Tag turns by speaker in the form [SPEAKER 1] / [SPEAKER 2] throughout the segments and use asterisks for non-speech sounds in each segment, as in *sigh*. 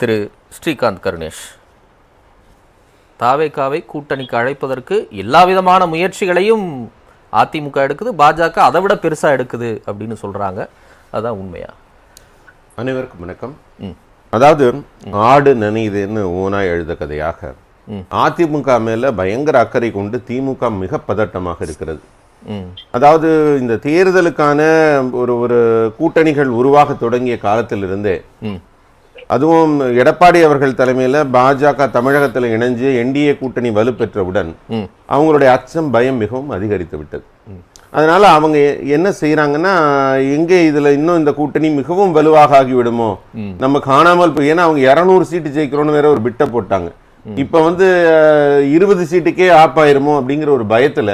[SPEAKER 1] திரு ஸ்ரீகாந்த் கருணேஷ். தாவேக்காவை கூட்டணிக்கு அழைப்பதற்கு எல்லா விதமான முயற்சிகளையும் அதிமுக எடுக்குது பாஜக அதை விட பெருசா எடுக்குது அப்படின்னு சொல்றாங்க. அதான் உண்மையா?
[SPEAKER 2] அனைவருக்கும் வணக்கம். அதாவது ஆடு நனையுதுன்னு ஊனா எழுத கதையாக அதிமுக மேல பயங்கர அக்கறை கொண்டு திமுக மிக பதட்டமாக இருக்கிறது. அதாவது இந்த தேர்தலுக்கான ஒரு ஒரு கூட்டணிகள் உருவாக தொடங்கிய காலத்திலிருந்தே அதுவும் எடப்பாடி அவர்கள் தலைமையில பாஜக தமிழகத்தில் இணைஞ்சு என்டிஏ கூட்டணி வலுப்பெற்றவுடன் அவங்களுடைய அச்சம் பயம் மிகவும் அதிகரித்து விட்டது. அதனால அவங்க என்ன செய்யறாங்கன்னா எங்கே இதுல இன்னும் இந்த கூட்டணி மிகவும் வலுவாக ஆகிவிடுமோ நம்ம காணாமல் போய் ஏன்னா அவங்க இரநூறு சீட்டு ஜெயிக்கிறோன்னு வேற ஒரு பிட்டை போட்டாங்க. இப்ப வந்து இருபது சீட்டுக்கே ஆப் ஆயிருமோ அப்படிங்கிற ஒரு பயத்துல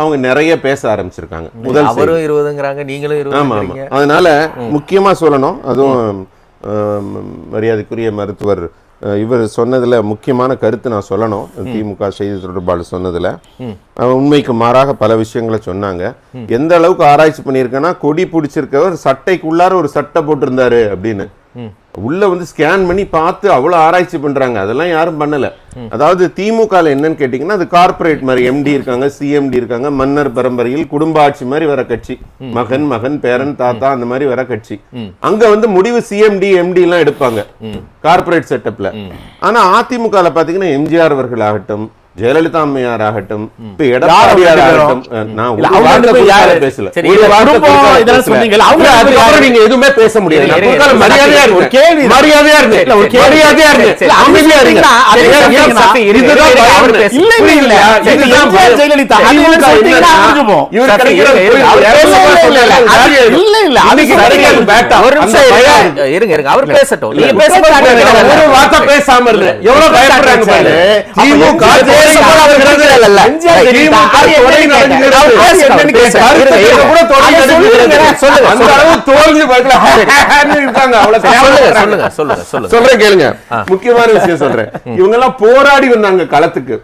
[SPEAKER 2] அவங்க நிறைய பேச ஆரம்பிச்சிருக்காங்க. முதல்.
[SPEAKER 1] அவரும் இருபதுங்கிறாங்க நீங்களும்
[SPEAKER 2] ஆமா ஆமா. அதனால முக்கியமா சொல்லணும் அதுவும் மரியாதைக்குரிய மருத்துவர் இவர் சொன்னதுல முக்கியமான கருத்து நான் சொல்லணும். திமுக செய்தி தொடர்பாளர் சொன்னதுல. உண்மைக்கு மாறாக பல விஷயங்களை சொன்னாங்க. எந்த அளவுக்கு ஆராய்ச்சி பண்ணியிருக்கேன்னா கொடி பிடிச்சிருக்கவர் சட்டைக்குள்ளார ஒரு சட்டை போட்டிருந்தாரு அப்படின்னு. உள்ள வந்து ஸ்கேன் பண்ணி பார்த்து அவ்வளவு ஆராய்ச்சி பண்றாங்க. அதெல்லாம் யாரும் பண்ணல. அதாவது திமுக என்னன்னு கேட்டீங்கன்னா அது கார்பரேட் மாதிரி எம்டி இருக்காங்க சிஎம்டி இருக்காங்க மன்னர் பரம்பரையில் குடும்ப ஆட்சி மாதிரி வர கட்சி. மகன் மகன் பேரன் தாத்தா அந்த மாதிரி வர கட்சி. அங்க வந்து முடிவு சிஎம்டி எம்டி எல்லாம் எடுப்பாங்க. கார்ப்பரேட் செட்டப்ல ஆனா அதிமுகல பாத்தீங்கன்னா எம்ஜிஆர் அவர்கள் ஆகட்டும் ஜெயலலிதா அம்மையார் ஆகட்டும் இப்ப எடப்பாடியார் ஆகட்டும் நான்? பேசல? நீங்க எதுவுமே பேச முடியாது. மரியாதையா
[SPEAKER 3] கேள்வி
[SPEAKER 2] அமைதியா
[SPEAKER 3] இல்ல, இல்ல, இல்ல.
[SPEAKER 2] இதுதான்.
[SPEAKER 3] ஜெயலலிதா. இல்ல, இல்ல,
[SPEAKER 1] இருங்க,
[SPEAKER 2] இருக்கு.
[SPEAKER 1] இருங்க அவர் பேசட்டும். நீங்க
[SPEAKER 2] ஒரு வார்த்தை பேசாம இருந்து எவ்வளவு பயப்படுறாங்க பாரு திமுக கேளுங்க. முக்கியமான விஷயம் சொல்றேன். இவங்க எல்லாம் போராடி வந்தாங்க களத்துக்கு.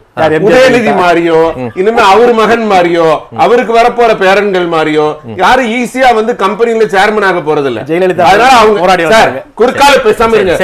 [SPEAKER 2] உதயநிதி? மாறியோ இனிமே அவர் மகன் மாறியோ அவருக்கு வரப்போற பேரன்கள் மாறியோ யாரும் ஈஸியா வந்து கம்பெனில சேர்மன் ஆக போறது இல்ல
[SPEAKER 3] ஜெயலலிதா
[SPEAKER 2] அதனால அவங்க
[SPEAKER 3] போராடி.
[SPEAKER 2] குறுக்கால பேசாம இருங்க.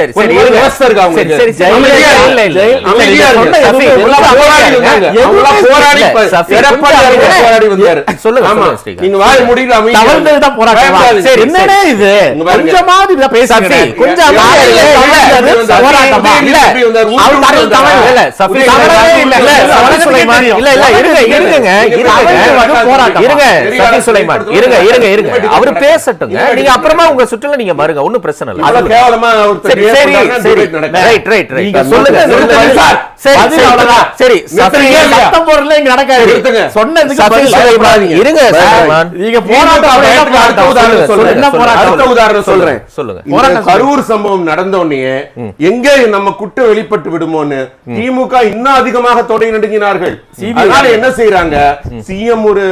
[SPEAKER 1] அவர். பேசட்டுங்க. நீங்க அப்புறமா உங்க சுற்றுல நீங்க பாருங்க ஒண்ணும் பிரச்சனை இல்ல. சரி சரி சரி.
[SPEAKER 3] சார். சத்தம் இங்க நடக்காது. சொன்னதுக்கு
[SPEAKER 1] இருங்க
[SPEAKER 3] நீங்க போராட்டம் என்ன போராட்டம்?
[SPEAKER 2] உதாரணம் சொல்றேன்.
[SPEAKER 1] சொல்லுங்க.
[SPEAKER 2] கரூர் சம்பவம் நடந்த உடனே எங்க நம்ம குட்டு வெளிப்பட்டு விடுமோன்னு திமுக இன்னும் அதிகமாக தொடை நடுங்கினார்கள். அதனால என்ன செய்யறாங்க சிஎம் ஒரு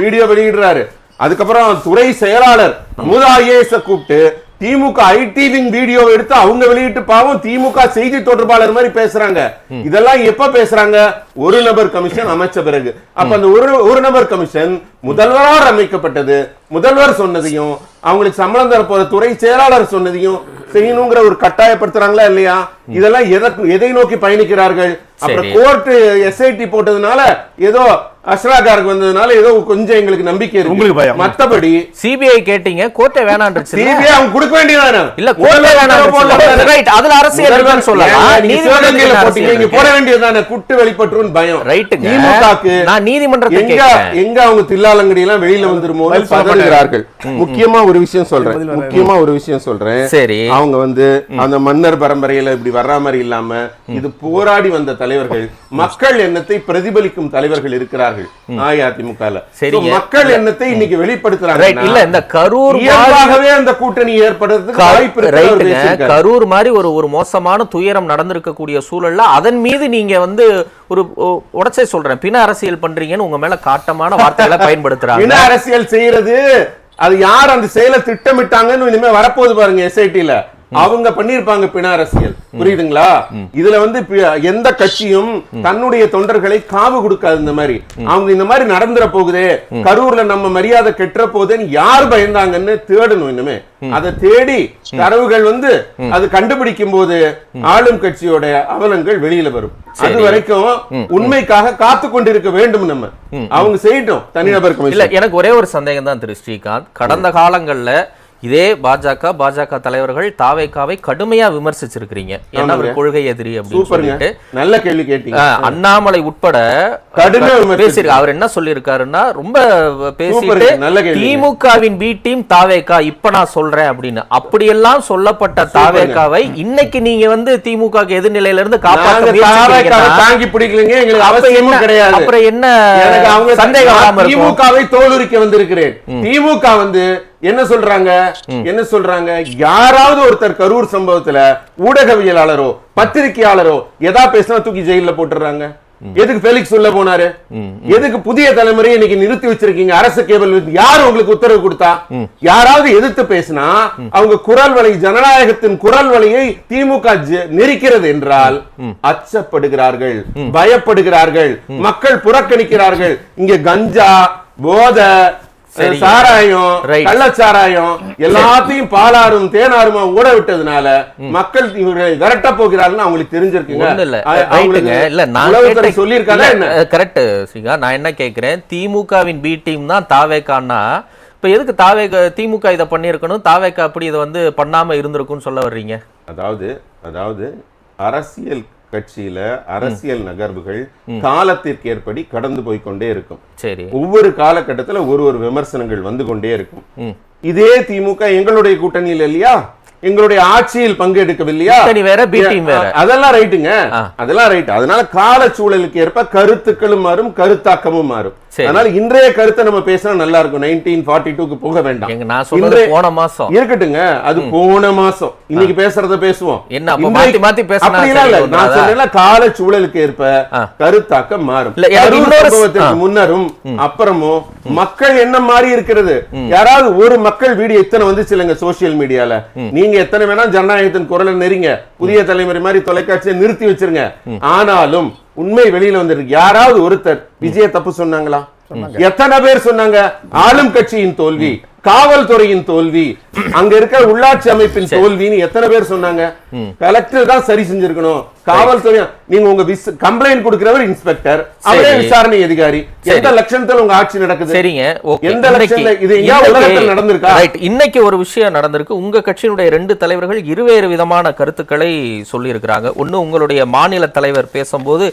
[SPEAKER 2] வீடியோ வெளியிடுறாரு. அதுக்கப்புறம் துறை செயலாளர் முத ஐஏஎஸ் கூப்பிட்டு திமுக ஐடி விங் வீடியோ எடுத்து அவங்க வெளியிட்டு பாவம் திமுக செய்தி தொடர்பாளர் மாதிரி பேசுறாங்க. இதெல்லாம் எப்ப பேசுறாங்க? ஒரு நபர் கமிஷன் அமைச்ச பிறகு. அப்ப அந்த ஒரு ஒரு நபர் கமிஷன் முதல்வரால் அமைக்கப்பட்டது. முதல்வர் சொன்னதையும் அவங்களுக்கு சம்பளம் தர போற துறை செயலாளர் சொன்னதையும் செய்யணுங்கிற ஒரு கட்டாயப்படுத்துறாங்களா இல்லையா? இதெல்லாம் எதற்கு எதை நோக்கி பயணிக்கிறார்கள்? அப்புறம். கோர்ட் எஸ்ஐடி போட்டதுனால ஏதோ அஸ்ராகாருக்கு வந்ததுனால ஏதோ கொஞ்சம் எங்களுக்கு நம்பிக்கை இருக்கு.
[SPEAKER 3] உங்களுக்கு பயம்.
[SPEAKER 2] மத்தபடி
[SPEAKER 1] சிபிஐ கேட்டீங்க கோர்ட்டை வேணான்றுச்சு
[SPEAKER 2] சிபிஐ அவங்க கொடுக்க வேண்டியதானே?
[SPEAKER 1] இல்ல கோர்ட்டை வேணாம் ரைட் அதுல அரசியல் இருக்குன்னு சொல்லலாம்.
[SPEAKER 2] நீதிமன்றத்துல போட்டீங்க? இங்க போட வேண்டியதுதானே குட்டு வெளிப்பட்டுரும் பயம்.
[SPEAKER 1] ரைட்டுங்க.
[SPEAKER 2] திமுகக்கு
[SPEAKER 1] நான் நீதிமன்றத்தை
[SPEAKER 2] எங்க. எங்க அவங்க தில்லாலங்கடி எல்லாம் வெளியில வந்துருமோ பதறுகிறார்கள். முக்கியமா ஒரு விஷயம் சொல்றேன். முக்கியமா ஒரு விஷயம் சொல்றேன்.
[SPEAKER 1] சரி.
[SPEAKER 2] அவங்க வந்து அந்த மன்னர் பரம்பரையில இப்படி வர்ற மாதிரி இல்லாம இது போராடி வந்த தலைவர்கள் மக்கள் எண்ணத்தை பிரதிபலிக்கும் தலைவர்கள் இருக்கிறார்கள். So, மக்கள் எண்ணத்தை இன்னைக்கு வெளிப்படுத்துறாங்க.
[SPEAKER 1] இல்ல இந்த கரூர்
[SPEAKER 2] இயல்பாகவே அந்த கூட்டணி ஏற்படுறதுக்கு வாய்ப்பு.
[SPEAKER 1] கரூர் மாதிரி ஒரு ஒரு மோசமான துயரம் நடந்திருக்கக்கூடிய சூழல்ல அதன் மீது நீங்க வந்து ஒரு உடச்சை சொல்றேன். பின அரசியல் பண்றீங்கன்னு உங்க மேல காட்டமான வார்த்தைகளை *laughs* பயன்படுத்துறாங்க.
[SPEAKER 2] இன அரசியல் செய்யறது அது யார் அந்த செயலை திட்டமிட்டாங்கன்னு இனிமே வரப்போகுது பாருங்க எஸ்ஐடில அவங்க பண்ணிருப்பாங்க பிண அரசியல் புரியுதுங்களா? இதுல வந்து எந்த கட்சியும் தன்னுடைய தொண்டர்களை காவு கொடுக்காது இந்த மாதிரி. அவங்க இந்த மாதிரி நடந்துற போகுதே கரூர்ல நம்ம மரியாதை கெட்டுற போகுதுன்னு யார் பயந்தாங்கன்னு தேடணும் இன்னுமே அதை தேடி தரவுகள் வந்து அது கண்டுபிடிக்கும் போது ஆளும் கட்சியோட அவலங்கள் வெளியில வரும். அது வரைக்கும் உண்மைக்காக காத்து கொண்டிருக்க வேண்டும் நம்ம. அவங்க செய்யட்டும் தனிநபர்
[SPEAKER 1] இல்ல எனக்கு ஒரே ஒரு சந்தேகம் தான் திரு ஸ்ரீகாந்த். கடந்த காலங்கள்ல இதே பாஜக பாஜக தலைவர்கள் தாவேக்காவை கடுமையா விமர்சிச்சிருக்கிறீங்க. என்ன ஒரு. கொள்கை எதிரி அப்படின்னு சொல்லிட்டு.
[SPEAKER 2] நல்ல கேள்வி கேட்டீங்க.
[SPEAKER 1] அண்ணாமலை உட்பட. பேசியிருக்கு அவர் என்ன சொல்லியிருக்காருன்னா ரொம்ப பேசிட்டு. திமுகவின் பி டீம் தாவேக்கா இப்ப நான் சொல்றேன் அப்படின்னு. அப்படியெல்லாம் சொல்லப்பட்ட தாவேக்காவை இன்னைக்கு நீங்க வந்து திமுக எதிர்நிலையில இருந்து
[SPEAKER 2] தாங்கி பிடிக்கலங்க. எங்களுக்கு அவசியமும் கிடையாது.
[SPEAKER 1] அப்புறம் என்ன சந்தேகம்
[SPEAKER 2] திமுகவை தோலுரிக்க வந்திருக்கிறேன். திமுக வந்து என்ன சொல்றாங்க? என்ன சொல்றாங்க? யாராவது ஒருத்தர் கரூர் சம்பவத்துல ஊடகவியலாளரோ பத்திரிகையாளரோ எதா பேசினா தூக்கி ஜெயில போட்டுறாங்க எதுக்கு பெலிக்ஸ் உள்ள போனாரு? எதுக்கு புதிய தலைமுறையை இன்னைக்கு நிறுத்தி வச்சிருக்கீங்க? அரசு கேபிள் யார் உங்களுக்கு உத்தரவு கொடுத்தா? யாராவது எதிர்த்து பேசினா அவங்க குரல் வலை ஜனநாயகத்தின் குரல் வலையை திமுக நெரிக்கிறது என்றால் அச்சப்படுகிறார்கள் பயப்படுகிறார்கள் மக்கள் புறக்கணிக்கிறார்கள். இங்க கஞ்சா போத. சாராயம். கள்ளச்சாராயம் எல்லாத்தையும் பாலாரும் தேனாருமா ஓட விட்டதுனால மக்கள் இவர்களை விரட்ட போகிறார்கள் அவங்களுக்கு தெரிஞ்சிருக்குங்க. சொல்லியிருக்காங்க
[SPEAKER 1] கரெக்ட் ஸ்ரீகா நான் என்ன? கேக்குறேன்? திமுகவின் பி டீம் தான் தாவேக்கான்னா இப்ப எதுக்கு தாவே திமுக இதை பண்ணியிருக்கணும்? தாவேக்கா அப்படி இதை வந்து பண்ணாம இருந்திருக்கும்னு சொல்ல வர்றீங்க?
[SPEAKER 2] அதாவது அதாவது அரசியல் கட்சியில அரசியல் நகர்வுகள் காலத்திற்கு ஏற்படி கடந்து போய் கொண்டே இருக்கும்.
[SPEAKER 1] சரி.
[SPEAKER 2] ஒவ்வொரு காலகட்டத்துல ஒரு ஒரு விமர்சனங்கள் வந்து கொண்டே இருக்கும். இதே திமுக எங்களுடைய கூட்டணியில் இல்லையா? எங்களுடைய ஆட்சியில் பங்கெடுக்கவில்லையா?
[SPEAKER 1] வேற,
[SPEAKER 2] அதெல்லாம் ரைட்டுங்க. அதெல்லாம் ரைட் அதனால கால சூழலுக்கு ஏற்ப கருத்துக்களும் மாறும் கருத்தாக்கமும் மாறும். அதனால இன்றைய கருத்தை நம்ம பேசினா நல்லா இருக்கும். நைன்டீன் ஃபார்ட்டி டூக்கு போக வேண்டாம்.
[SPEAKER 1] போன மாசம்.
[SPEAKER 2] இருக்கட்டுங்க. அது போன மாசம். இன்னைக்கு பேசுறத பேசுவோம்.
[SPEAKER 1] என்ன, மாத்தி மாத்தி
[SPEAKER 2] நான்? சொல்றேன்ல கால சூழலுக்கு ஏற்ப. கருத்தாக்கம் மாறும். சம்பவத்திற்கு. முன்னரும் அப்புறமும் மக்கள் என்ன மாறி இருக்கிறது. யாராவது ஒரு மக்கள் வீடியோ எத்தனை வந்துச்சு இல்லைங்க சோசியல் மீடியால நீங்க எத்தனை வேணா ஜனநாயகத்தின் குரலை நெறிங்க புதிய தலைமுறை மாதிரி தொலைக்காட்சியை நிறுத்தி வச்சிருங்க. ஆனாலும் உண்மை வெளியில வந்திருக்கு. யாராவது ஒருத்தர் விஜய தப்பு சொன்னாங்களா? எத்தனை பேர் சொன்னாங்க? ஆளும் கட்சியின் தோல்வி காவல்துறையின் தோல்வி அங்க இருக்கிற உள்ளாட்சி அமைப்பின் தோல்வின்னு எத்தனை பேர் சொன்னாங்க? கலெக்டர் தான் சரி செஞ்சிருக்கணும். காவல்துறை நீங்க உங்க கம்ப்ளைண்ட் கொடுக்கிறவர் இன்ஸ்பெக்டர் அவரே
[SPEAKER 1] சரி.
[SPEAKER 2] விசாரணை அதிகாரி. எந்த லட்சணத்துல உங்க ஆட்சி நடக்குது?
[SPEAKER 1] சரிங்க
[SPEAKER 2] எந்த லட்சத்துல இது உலகத்தில் நடந்திருக்கா?
[SPEAKER 1] இன்னைக்கு ஒரு விஷயம் நடந்திருக்கு. உங்க கட்சியினுடைய ரெண்டு தலைவர்கள் இருவேறு விதமான கருத்துக்களை சொல்லியிருக்கிறாங்க. ஒண்ணு உங்களுடைய மாநில தலைவர் பேசும்போது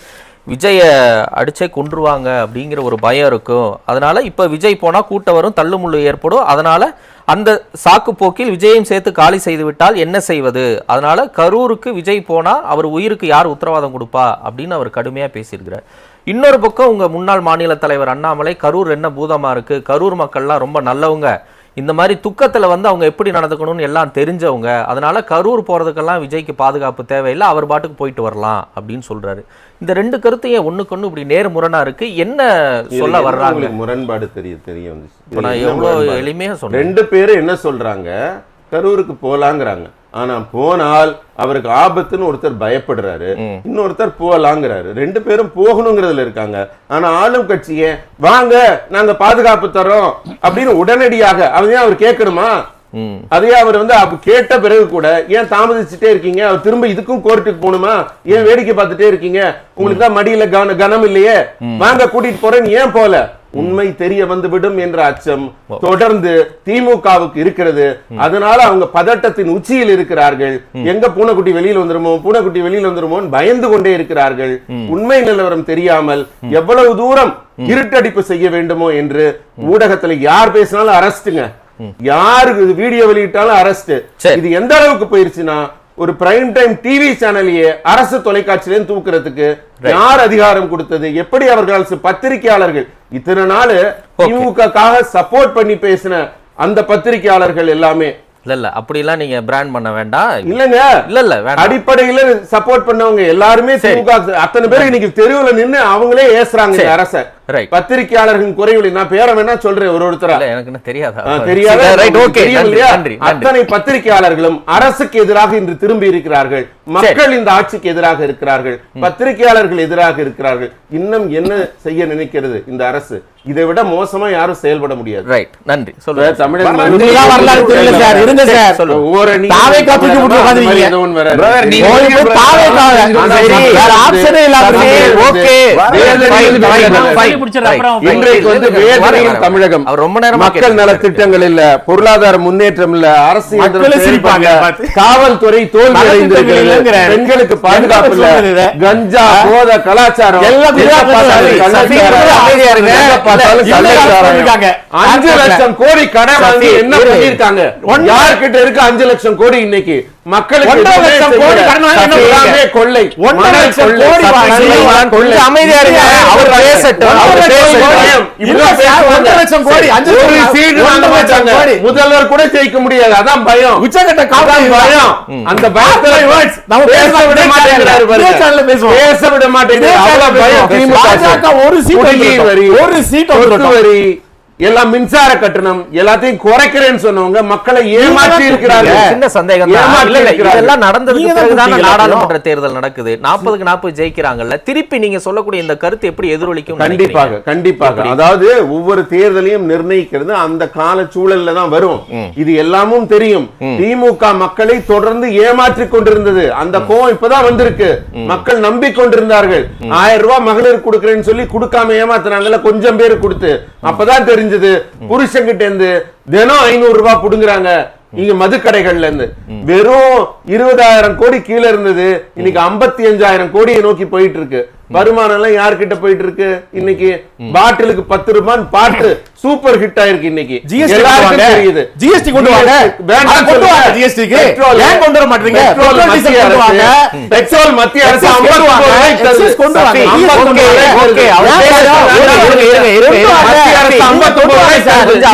[SPEAKER 1] விஜயை அடிச்சே கொன்றுவாங்க அப்படிங்கிற ஒரு பயம் இருக்கும். அதனால் இப்போ விஜய் போனால் கூட்டம் வரும் தள்ளுமுள்ளு ஏற்படும். அதனால் அந்த சாக்கு போக்கில் விஜயையும் சேர்த்து காலி செய்து விட்டால் என்ன செய்வது? அதனால் கரூருக்கு விஜய் போனால் அவர் உயிருக்கு யார் உத்தரவாதம் கொடுப்பா? அப்படின்னு அவர் கடுமையாக பேசியிருக்கிறார். இன்னொரு பக்கம் உங்கள் முன்னாள் மாநில தலைவர் அண்ணாமலை கரூர் என்ன பூதமாக இருக்குது கரூர் மக்கள்லாம் ரொம்ப நல்லவங்க. இந்த மாதிரி துக்கத்துல வந்து அவங்க எப்படி நடந்துக்கணும்னு எல்லாம் தெரிஞ்சவங்க அதனால கரூர் போறதுக்கெல்லாம் விஜய்க்கு பாதுகாப்பு தேவையில்லை அவர் பாட்டுக்கு போயிட்டு வரலாம் அப்படின்னு சொல்றாரு. இந்த ரெண்டு கருத்தையும் ஒண்ணுக்கு ஒண்ணு இப்படி நேர்முரணா இருக்கு. என்ன சொல்ல வர்றாங்க?
[SPEAKER 2] முரண்பாடு தெரிய தெரிய வந்துச்சு?
[SPEAKER 1] இப்ப நான்
[SPEAKER 2] இதுல என்ன
[SPEAKER 1] எவ்வளவு
[SPEAKER 2] முரண்பாடு?
[SPEAKER 1] எளிமையா சொன்னேன்.
[SPEAKER 2] ரெண்டு பேரும் என்ன சொல்றாங்க? கரூருக்கு போலாங்கிறாங்க. ஆனா போனால் அவருக்கு ஆபத்துன்னு ஒருத்தர் பயப்படுறாரு. இன்னொருத்தர் போலாங்கிறாரு. ரெண்டு பேரும் போகணுங்கிறதுல இருக்காங்க. ஆனா ஆளும் கட்சியே வாங்க நாங்க பாதுகாப்பு தரோம் அப்படின்னு உடனடியாக அவங்க ஏன் அவர் கேட்கணுமா?
[SPEAKER 1] ம்.
[SPEAKER 2] அதே அவர் வந்து கேட்ட பிறகு கூட ஏன் தாமதிச்சுட்டே இருக்கீங்க? அவர் திரும்ப இதுக்கும் கோர்ட்டுக்கு போகணுமா? ஏன் வேடிக்கை பார்த்துட்டே இருக்கீங்க? உங்களுக்கு தான் மடியில கன கனம் இல்லையே வாங்க கூட்டிட்டு போறேன்னு ஏன் போல? உண்மை தெரிய வந்துவிடும் என்ற அச்சம் தொடர்ந்து திமுகவுக்கு இருக்கிறது. அதனால அவங்க பதட்டத்தின் உச்சியில் இருக்கிறார்கள். எங்க பூனைக்குட்டி வெளியில வந்துருமோ? பூனைக்குட்டி வெளியில வந்துருமோன்னு பயந்து கொண்டே இருக்கிறார்கள். உண்மை நிலவரம் தெரியாமல் எவ்வளவு தூரம் இருட்டடிப்பு செய்ய வேண்டுமோ என்று ஊடகத்துல யார் பேசினாலும் அரஸ்ட்டுங்க. யாருக்கு இது வீடியோ வெளியிட்டாலும் அரஸ்ட். இது எந்த அளவுக்கு போயிருச்சுன்னா ஒரு பிரைம் டைம் டிவி சேனலையே அரசு தொலைக்காட்சியில தூக்குறதுக்கு யார் அதிகாரம் கொடுத்தது? எப்படி அவர்கள் பத்திரிகையாளர்கள் இத்தனை நாள் திமுகக்காக சப்போர்ட் பண்ணி பேசின அந்த பத்திரிகையாளர்கள் எல்லாமே.
[SPEAKER 1] இல்ல இல்ல அப்படிலாம் நீங்க பிராண்ட் பண்ண வேண்டாம்.
[SPEAKER 2] இல்லங்க.
[SPEAKER 1] இல்ல இல்ல
[SPEAKER 2] அடிப்படையில சப்போர்ட் பண்ணவங்க எல்லாருமே திமுக அத்தனை பேர் இன்னைக்கு தெருவுல நின்னு அவங்களே ஏசுறாங்க அரச. பத்திரிகையாளர்களின் குறைகளை நான் பேரை வேணா சொல்றேன் ஒரு ஒருத்தரா?
[SPEAKER 1] எனக்கு என்ன தெரியாதா?
[SPEAKER 2] தெரியாத? அத்தனை பத்திரிகையாளர்களும் அரசுக்கு எதிராக இன்று திரும்பி இருக்கிறார்கள். மக்கள் இந்த ஆட்சிக்கு எதிராக இருக்கிறார்கள். பத்திரிகையாளர்கள் எதிராக இருக்கிறார்கள். இன்னும் என்ன செய்ய நினைக்கிறது இந்த அரசு? இதை விட மோசமா யாரும் செயல்பட முடியாது.
[SPEAKER 1] ரைட் நன்றி. சொல்லுங்க.
[SPEAKER 2] தமிழக தமிழகம். இன்றைக்கு வந்து வேதனையும்
[SPEAKER 1] ரொம்ப நேரமா
[SPEAKER 2] மக்கள் நல. திட்டங்கள் இல்ல பொருளாதார முன்னேற்றம் இல்ல அரசு காவல்துறை தோல்வி அடைந்திருக்கிறது. பெண்களுக்கு பாதுகாப்பு இல்ல? கஞ்சா போத கலாச்சாரம். அஞ்சு. லட்சம் கோடி கடன் வாங்கி என்ன. பண்ணிருக்காங்க யார்கிட்ட இருக்கு அஞ்சு லட்சம் கோடி இன்னைக்கு முதல்வர் கூட ஜெயிக்க முடியாது. அதான் பயம்.
[SPEAKER 3] உச்சக்கட்ட
[SPEAKER 2] அதான்
[SPEAKER 3] காவல்
[SPEAKER 2] பயம். அந்த பேச விட மாட்டேங்கிறாரு
[SPEAKER 3] ஒரு சீட் ஒரு சீட்.
[SPEAKER 2] வரி. எல்லாம் மின்சார கட்டணம் எல்லாத்தையும் குறைக்கிறேன்னு சொன்னவங்க மக்களை ஏமாற்றி இருக்கிறார்கள்
[SPEAKER 1] சின்ன சந்தேகம். இதெல்லாம் நடந்ததுக்கு பிறகுதானே? நாடாளுமன்ற தேர்தல் நடக்குது. நாற்பதுக்கு நாற்பது ஜெயிக்கிறாங்கல்ல. திருப்பி நீங்க சொல்லக்கூடிய இந்த கருத்து எப்படி எதிரொலிக்கும்
[SPEAKER 2] கண்டிப்பாக கண்டிப்பாக. அதாவது ஒவ்வொரு தேர்தலையும் நிர்ணயிக்கிறது அந்த கால சூழல்ல தான் வரும். இது எல்லாமும் தெரியும். திமுக மக்களை தொடர்ந்து ஏமாற்றி கொண்டிருந்தது. அந்த கோவம் இப்பதான் வந்திருக்கு. மக்கள் நம்பிக்கொண்டிருந்தார்கள். ஆயிரம் ரூபாய் மகளிர் கொடுக்கறேன்னு சொல்லி கொடுக்காம ஏமாத்துனாங்கல்ல கொஞ்சம் பேர் கொடுத்து. அப்பதான் தெரிஞ்சது புருஷன்கிட்ட இருந்து தினம் ஐநூறு ரூபாய் புடுங்குறாங்க இங்க மதுக்கடைகள்ல இருந்து. வெறும் இருபதாயிரம் கோடி கீழே இருந்தது. இன்னைக்கு ஐம்பத்தி அஞ்சாயிரம் கோடியை நோக்கி போயிட்டு இருக்கு வருமானம் எல்லாம் யார்கிட்ட போயிட்டு இருக்கு இன்னைக்கு பாட்டிலுக்கு பத்து ரூபான்னு பாட்டு சூப்பர் ஹிட் ஆயிருக்கு இன்னைக்கு.
[SPEAKER 3] வாங்க.
[SPEAKER 2] தெரியுது.
[SPEAKER 3] GST கொண்டு வாங்க. அதை கொண்டு வர மாட்டீங்க?
[SPEAKER 2] பெட்ரோல் மத்திய. அரசு. பெட்ரோல்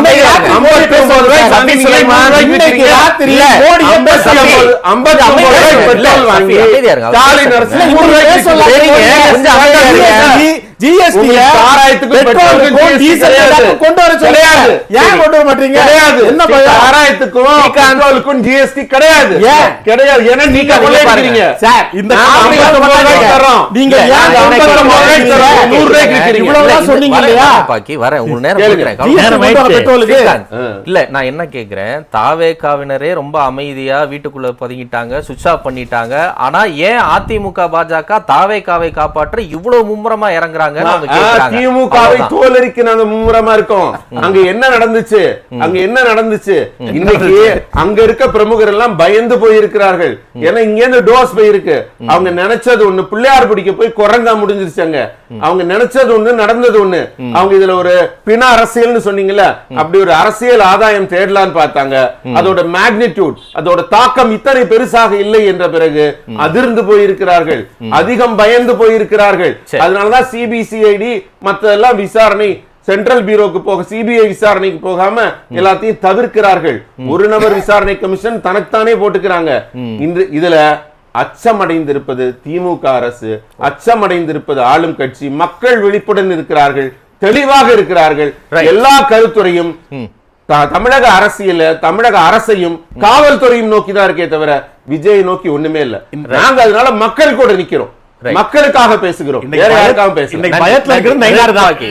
[SPEAKER 2] மத்திய
[SPEAKER 3] கொண்டு
[SPEAKER 2] 59
[SPEAKER 3] வாங்க.
[SPEAKER 2] ரூபாய்க்கு தருது.
[SPEAKER 3] Excess கொண்டு வாங்க.
[SPEAKER 2] சஃபி,
[SPEAKER 3] Excess கொண்டு
[SPEAKER 2] 59
[SPEAKER 3] வாங்க.
[SPEAKER 2] ரூபாய்க்கு
[SPEAKER 1] ஓகே,
[SPEAKER 2] தருது.
[SPEAKER 1] அவர்
[SPEAKER 3] ஏன்
[SPEAKER 1] பேசட்டும்.
[SPEAKER 3] இருங்க, இருங்க, இருங்க, இருங்க, இருங்க.
[SPEAKER 2] மத்திய அரசு 59 ரூபாய்க்கு தருது.
[SPEAKER 1] கொஞ்சம் அமைதியா இருங்க.
[SPEAKER 2] 59 ரூபாய்க்கு
[SPEAKER 3] சஃபி
[SPEAKER 2] சஃபி
[SPEAKER 3] சுலைமான்
[SPEAKER 2] சுலைமான்
[SPEAKER 3] இன்னைக்கு ராத்திரி
[SPEAKER 2] இல்ல,
[SPEAKER 3] மோடியை பேசுறாங்க.
[SPEAKER 2] 59
[SPEAKER 1] அமைதியா
[SPEAKER 2] ரூபாய்க்கு
[SPEAKER 1] இருங்க.
[SPEAKER 2] பெட்ரோல்
[SPEAKER 1] இல்ல,
[SPEAKER 2] வாங்கி
[SPEAKER 1] சஃபி, அமைதியா இருங்க. அவர்
[SPEAKER 2] ஸ்டாலின்
[SPEAKER 1] பேசட்டும்.
[SPEAKER 2] அரசு
[SPEAKER 3] இல்ல,
[SPEAKER 2] நூறு
[SPEAKER 3] இப்படி
[SPEAKER 2] ரூபாய்க்கு
[SPEAKER 3] பேசலாம்.
[SPEAKER 2] விக்குது.
[SPEAKER 1] சரிங்க, கொஞ்சம் அமைதியா இருங்க.
[SPEAKER 3] GST ல
[SPEAKER 2] உங்களுக்கு சாராயத்துக்கும்
[SPEAKER 3] பெட்ரோலுக்கும்
[SPEAKER 2] பெட்ரோலுக்கும்
[SPEAKER 3] டீசல்
[SPEAKER 2] கிடையாது.
[SPEAKER 3] எல்லாத்துக்கும் கொண்டு வர.
[SPEAKER 2] கிடையாது.
[SPEAKER 3] ஏன் கொண்டு வர மாட்டீங்க?
[SPEAKER 2] கிடையாது
[SPEAKER 3] என்ன பயம்?
[SPEAKER 2] சாராயத்துக்கும் பெட்ரோலுக்கும் ஜிஎஸ்டி கிடையாது
[SPEAKER 3] ஏன்?
[SPEAKER 2] கிடையாது ஏன்னா நீங்க கொள்ளையடிக்கிறீங்க
[SPEAKER 3] சார், இந்த
[SPEAKER 2] நாங்க
[SPEAKER 3] காமெடி
[SPEAKER 2] 59
[SPEAKER 3] பண்ணாதீங்க.
[SPEAKER 2] ரூபாய்க்கு தர்றோம்.
[SPEAKER 3] நீங்க
[SPEAKER 2] இல்ல,
[SPEAKER 3] ஏன்
[SPEAKER 2] நாங்க
[SPEAKER 3] ஐம்பத்தி
[SPEAKER 2] 59 ரூபாய்க்கு தர்றோம்.
[SPEAKER 3] ரூபாய்க்கு
[SPEAKER 2] நூறு ரூபாய்க்கு விக்கிறீங்க.
[SPEAKER 3] இவ்வளவு
[SPEAKER 1] இல்ல,
[SPEAKER 3] தான்
[SPEAKER 1] இந்த-
[SPEAKER 3] சொன்னீங்க
[SPEAKER 1] வரேன்,
[SPEAKER 3] இல்லையா?
[SPEAKER 1] வரேன், பாக்கி வரேன் உங்களுக்கு நேரம்
[SPEAKER 2] கேளுங்க.
[SPEAKER 1] கொடுக்குறேன்.
[SPEAKER 3] GST
[SPEAKER 1] கவலை-
[SPEAKER 3] கொண்டு வர
[SPEAKER 1] சரி,
[SPEAKER 3] பெட்ரோலுக்கு.
[SPEAKER 1] ஸ்ரீகாந்த். இல்ல நான் என்ன கேக்குறேன் தாவேகாவினரே ரொம்ப அமைதியா வீட்டுக்குள்ள பதுங்கிட்டாங்க சுவிட்ச் ஆஃப் பண்ணிட்டாங்க. ஆனா ஏன் அதிமுக பாஜக தாவேகாவை காப்பாற்ற இவ்வளவு மும்முரமா கேக்குறாங்க.
[SPEAKER 2] திமுகவை. தோலரிக்கு நாங்க மும்முரமா இருக்கோம். அங்க என்ன நடந்துச்சு? அங்க என்ன நடந்துச்சு? இன்னைக்கு அங்க இருக்க பிரமுகர் எல்லாம் பயந்து போயிருக்கிறார்கள். ஏன்னா இங்க இருந்து டோஸ் போயிருக்கு. அவங்க நினைச்சது ஒண்ணு பிள்ளையார் பிடிக்க போய் குரங்கா முடிஞ்சிருச்சு அங்க. அவங்க நினைச்சது ஒண்ணு நடந்தது ஒண்ணு. அவங்க இதுல ஒரு பிண அரசியல்னு சொன்னீங்கல்ல அப்படி ஒரு அரசியல் ஆதாயம் தேடலான்னு பார்த்தாங்க. அதோட மேக்னிடியூட் அதோட தாக்கம் இத்தனை பெருசாக இல்லை என்ற பிறகு அதிர்ந்து போயிருக்கிறார்கள். அதிகம் பயந்து போயிருக்கிறார்கள். அதனாலதான் சிபிசிஐடி மத்ததெல்லாம் விசாரணை சென்ட்ரல் பியூரோக்கு போக சிபிஐ விசாரணைக்கு போகாம எல்லாத்தையும் தவிர்க்கிறார்கள். ஒரு நபர் விசாரணை கமிஷன் தனக்குத்தானே போட்டுக்கிறாங்க. இன்று இதுல அச்சமடைந்திருப்பது திமுக அரசு அச்சமடைந்திருப்பது ஆளும் கட்சி மக்கள் விழிப்புடன் இருக்கிறார்கள் தெளிவாக இருக்கிறார்கள். எல்லா கருத்துறையும் தமிழக அரசியல தமிழக அரசையும் காவல்துறையும் நோக்கி தான் இருக்கே தவிர விஜயை நோக்கி ஒண்ணுமே இல்ல. நாங்க அதனால மக்கள் கூட நிக்கிறோம். மக்களுக்காக பேசுகிறோம்.
[SPEAKER 3] பயத்துல இருக்கிறது
[SPEAKER 1] பாக்கி.